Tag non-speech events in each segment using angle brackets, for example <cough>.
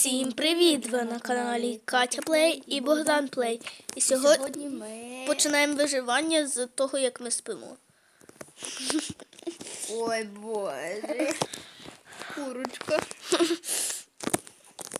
Всім привіт! Ви на каналі Катя Плей і Богдан Плей. І сьогодні ми. починаємо виживання з того, як ми спимо. Ой боже. Курочка.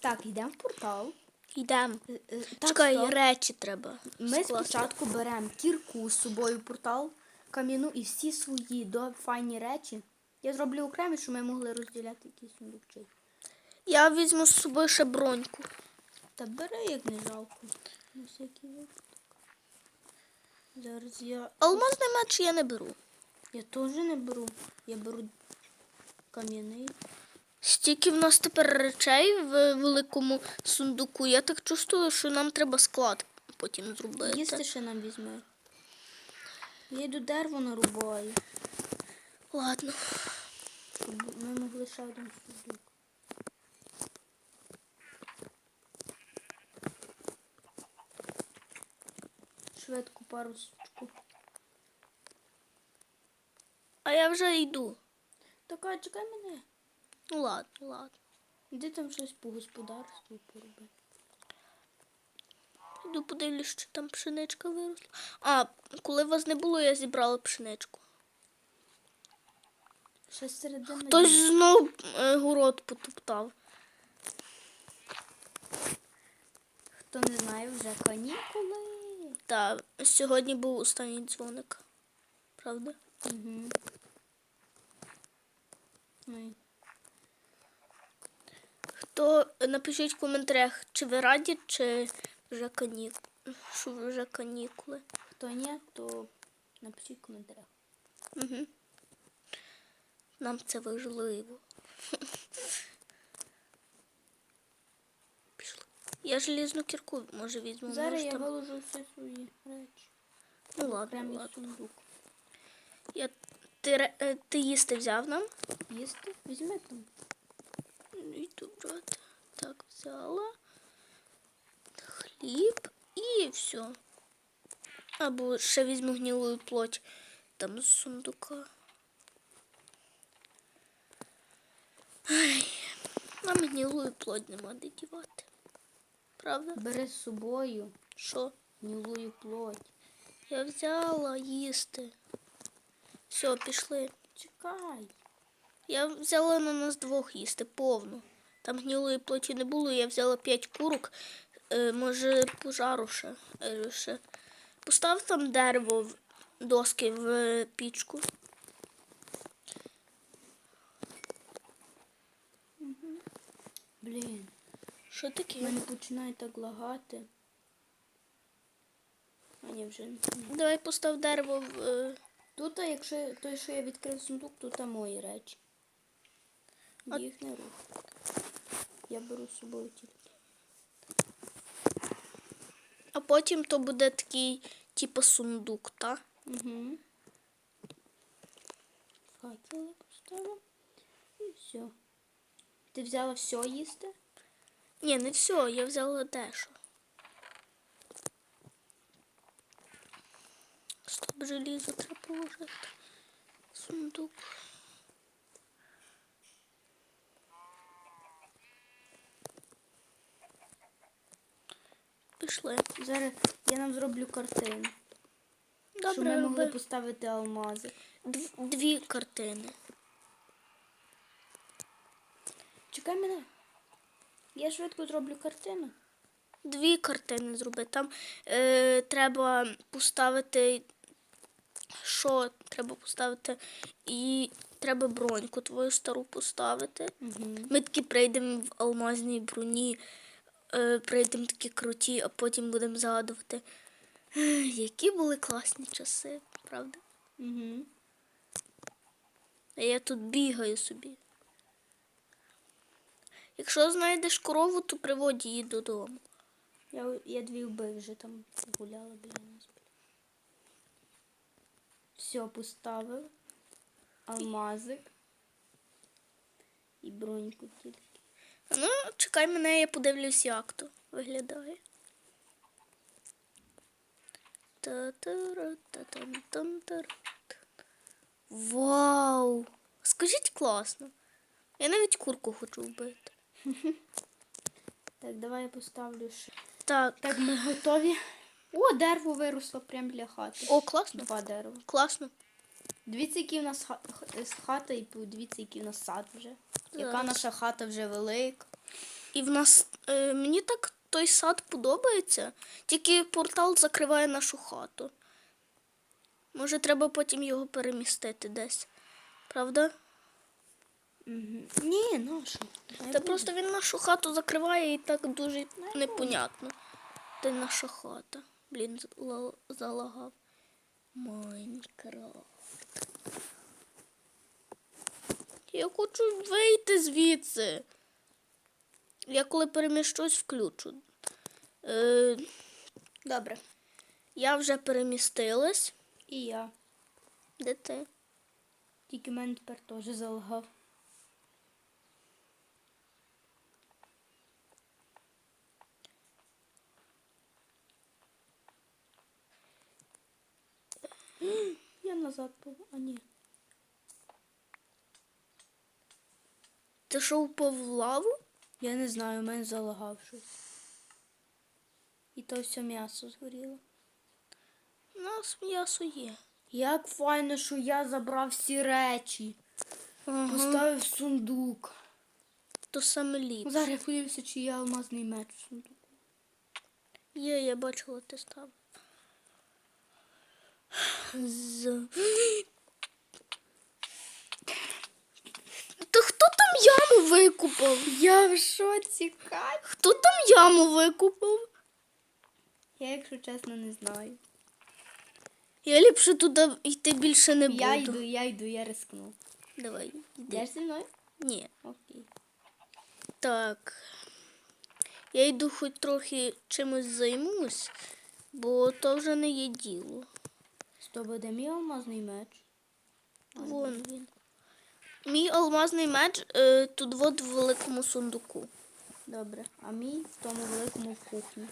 Так, йдемо в портал. Йдемо. Е, е, Чекай, стоп. речі треба. Ми скласти. спочатку беремо кірку з собою в портал, кам'яну і всі свої до файні речі. Я зроблю окремі, щоб ми могли розділяти якісь сундукчики. Я візьму з собою ще броньку. Та бери, як не жалко. На всякий випадок. Зараз я. Алмазний меч я не беру. Я теж не беру. Я беру кам'яний. Стільки в нас тепер речей в великому сундуку. Я так чувствую, що нам треба склад потім зробити. Їсти ще нам візьме. Я йду дерево нарубаю, Ладно. щоб ми могли ще один сундук. Швидку пару сучку. А я вже йду. Така, чекай мене. Ну ладно, ладно. Іди там щось по господарству пороби. Йду подивлюсь, що там пшеничка виросла. А, коли вас не було, я зібрала пшеничку. Щось середина. Хтось знов е, город потоптав. Хто не знає, вже канікули. Та сьогодні був останній дзвоник. Правда? Угу. Ой. Хто напишіть в коментарях, чи ви раді, чи вже канік... що вже канікули. Хто ні, то напишіть в коментарях. Угу. Нам це важливо. Я желізну кірку може візьму. Зараз я там... виложу всі свої речі. Ну ладно, ладно. сундук. Я... Ти, е, ти їсти взяв нам? Їсти? Візьми там. Йду брати. Так, взяла. Хліб і все. Або ще візьму гнилую плоть там з сундука. Ай, нам гнилую плоть нема де дівати. Правда? Бери з собою Що? гнилую плоть. Я взяла їсти. Все, пішли. Чекай. Я взяла на нас двох їсти повну. Там гнилої плоті не було, я взяла п'ять курок, е, може пожару ще. е, ще. Постав там дерево, в- доски в е, пічку. Блін, Що таке? мене починає так лагати. А ні, вже не. Давай постав дерево в. е, Тут, а якщо той, що я відкрив сундук, тут мої речі. Їх не рух. Я беру з собою тільки. А потім то буде такий, типу, сундук, так? Угу. Факели поставив. І все. Ти взяла все їсти? Ні, не все, я взяла дещо. Стоп, желізо треба положити. Сундук. Пішли. Зараз я нам зроблю картину. щоб Добре, ми могли роби. поставити алмази. Дв- дві картини. Чекай мене. Я швидко зроблю картину. Дві картини зроби. Там е, треба поставити. Що треба поставити? І треба броньку твою стару поставити. Угу. Ми такі прийдемо в алмазній броні, е, прийдемо такі круті, а потім будемо згадувати, які були класні часи, правда? Угу. А я тут бігаю собі. Якщо знайдеш корову, то приводь її додому. Я, я дві вбив вже там гуляла біля нас. Все, поставив. Алмазик. І броньку тільки. Ну, чекай мене, я подивлюсь, як то виглядає. Та-та-ра-та-тан-тан-тара. Вау! Скажіть класно. Я навіть курку хочу вбити. <laughs> Так, давай я поставлю ще. Так. Так, ми готові. О, дерево виросло прямо біля хати. О, класно. Два дерева. Класно. Дивіться, який у нас ха- хата, і подивіться, який у нас сад вже. Яка наша хата вже велика. І в нас е, мені так той сад подобається, тільки портал закриває нашу хату. Може, треба потім його перемістити десь. Правда? Ні, наша. Та просто він нашу хату закриває і так дуже непонятно. Де наша хата? Блін, залагав. Майнкрафт. Я хочу вийти звідси. Я коли переміщусь, включу. Е, Добре. я вже перемістилась. І я. Де ти? Тільки мене тепер теж залагав. <gasps> Я назад пов... А ні. Ти що впав в лаву? Я не знаю, у мене залагав щось. І то все м'ясо згоріло. У нас м'ясо є. Як файно, що я забрав всі речі. Ага. Поставив сундук. То саме ліпше. Зараз я подивлюся, чи є алмазний меч у сундуку. Є, я бачила, ти став. З... Та хто там яму викупав? Я в шоці, Кать. Хто там яму викупав? Я, якщо чесно, не знаю. Я ліпше туди йти більше не буду. Я йду, я йду, я рискну. Давай, йди. Йдеш зі мною? Ні. Окей. Так. Я йду хоч трохи чимось займусь, бо то вже не є діло. З тобою де мій алмазний меч? Вон він. Мій алмазний меч е, тут от в великому сундуку. Добре. А мій в тому великому в кухні.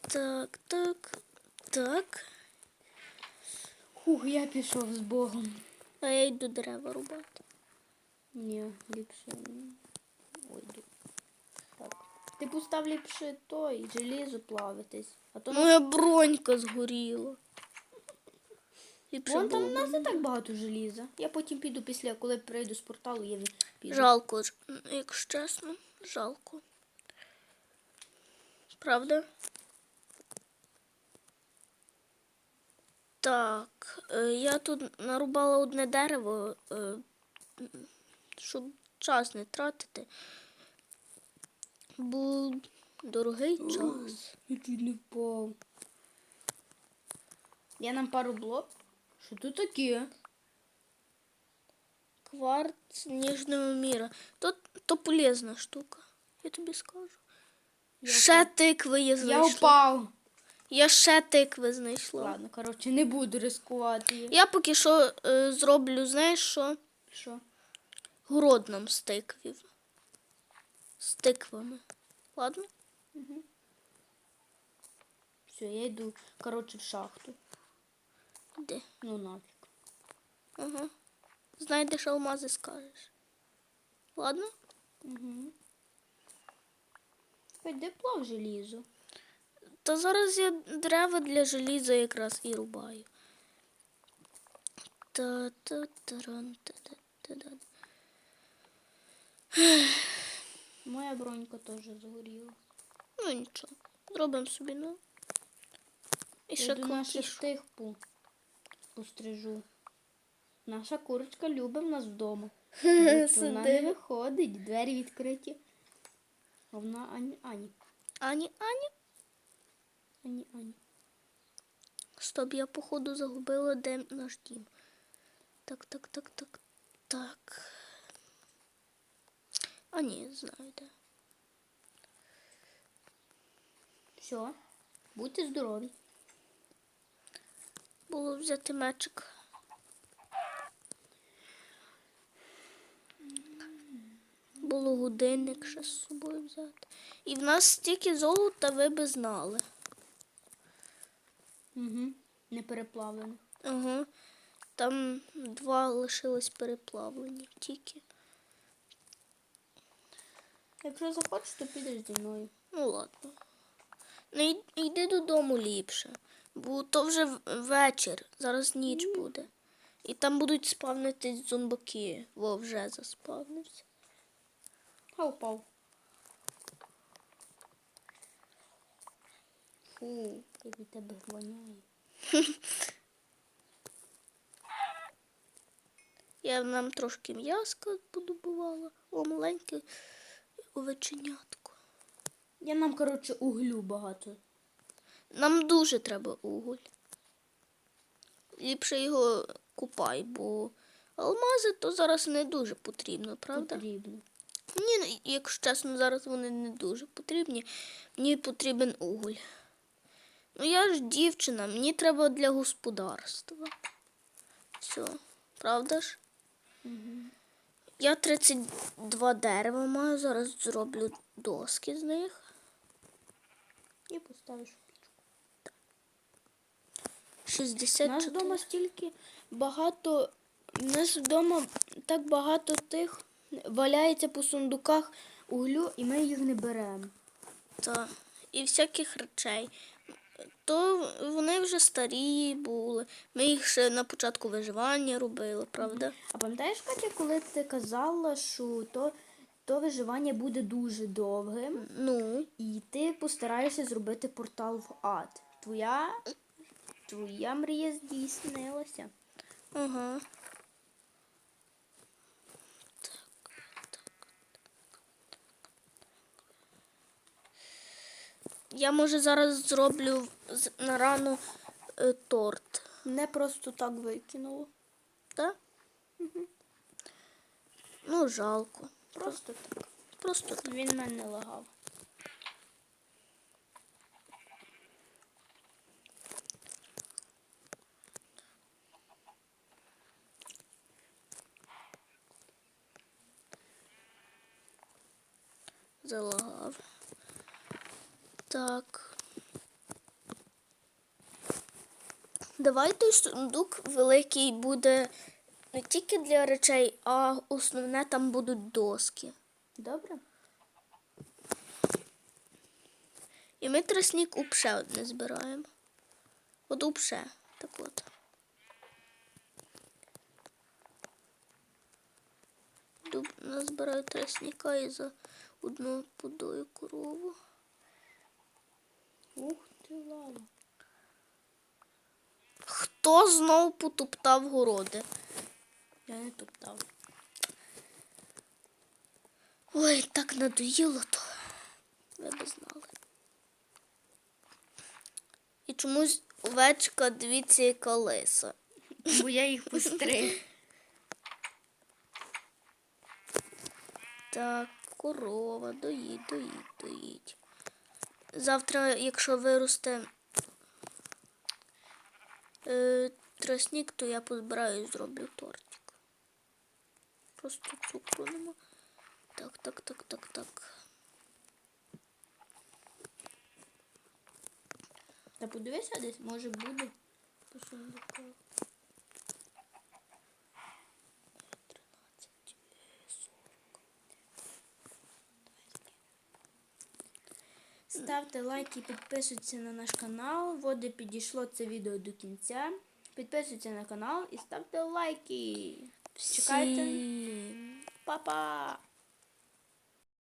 Так, так, так. Хух, я пішов з Богом. А я йду дерева рубати. Ні, ліпше. Ой. Так. Ти постав ліпше той, желізо плавитись. А то Моя бронька згоріла. Ліпше Вон там було у нас не так багато желіза. Я потім піду після, коли прийду з порталу, я піду. Жалко, якщо чесно, жалко. Правда? Так, е, я тут нарубала одне дерево, е, щоб час не тратити. Бо дорогий час. Я чуть не впав. Я нам пару блок. Що тут таке? Кварц ніжного міра. То, то полезна штука, я тобі скажу. Я ще тикви я Я знайшла. впав. Я ще тикви знайшла. Ладно, коротше, не буду ризикувати. Я поки що е, зроблю, знаєш що? Що? Город нам з тиквів. З тиквами. Ладно? Все, я йду, коротше, в шахту. Де? Ну нафіг. Ага. Знайдеш алмази, скажеш. Ладно? Угу. Де плав желізо? Та зараз я дерева для желіза якраз і рубаю. та та таран та та та та <sighs> Моя бронька теж згоріла. Ну нічого. Зробимо собі, ну. І ще йду пострижу. Наша курочка любить нас вдома. <laughs> Вона не виходить, двері відкриті. А вона Ані, Ані, Ані, Ані. Ані, Ані. Стоп, я походу загубила, де наш дім. Так, так, так, так, так. А ні, знаю де. Все, будьте здорові. Було взяти мечик. Було годинник ще з собою взяти. І в нас стільки золота, ви би знали. Угу. Не переплавлено. Ага. Там два лишились переплавлені тільки. Якщо захочеш, то підеш зі мною. Ну ладно. Ну йди додому ліпше. Бо то вже вечір, зараз ніч буде. І там будуть спавнитись зомбаки. Во вже заспавнився. А упав. Фу, як від тебе воняє. <laughs> Я нам трошки м'яска подобувала. О, маленьке овеченятко. Я нам, коротше, углю багато. Нам дуже треба уголь. Ліпше його купай, бо алмази то зараз не дуже потрібно, правда? Потрібно. Мені, ну, якщо чесно, зараз вони не дуже потрібні. Мені потрібен уголь. Ну я ж дівчина, мені треба для господарства. Все, правда ж? Я 32 дерева маю, зараз зроблю доски з них. І поставиш в пічку. У нас вдома стільки багато. У нас вдома так багато тих валяється по сундуках углю, і ми їх не беремо. Та, і всяких речей. То вони вже старі були. Ми їх ще на початку виживання робили, правда? А пам'ятаєш, Катя, коли ти казала, що то, то виживання буде дуже довгим, Ну, і ти постараєшся зробити портал в ад. Твоя, твоя мрія здійснилася. ага. Я може зараз зроблю на рану е, торт. Не просто так викинуло. Так? Ну, жалко. Просто так. Просто так. Він мене лагав. Залагав. Так. Давай той сундук великий буде не тільки для речей, а основне там будуть доски. Добре? І ми тростник упше одне збираємо. От упше. Так от. Дуб назбираю тростника і за одну подою корову. Ух ти лава. Хто знов потоптав городи? Я не топтав. Ой, так надоїло то. Ви б знали. І чомусь овечка, дивіться, яка лиса. Бо я їх постриг. Так, корова, доїть, доїть, доїть. Завтра, якщо виросте е, тростник, то я позбираю і зроблю тортик. Просто цукру нема. Так, так, так, так, так. Та подивися десь, може буде. по сундуку. Ставте лайки, підписуйтесь на наш канал. Води підійшло це відео до кінця. Підписуйтесь на канал і ставте лайки. Чекайте. Па-па!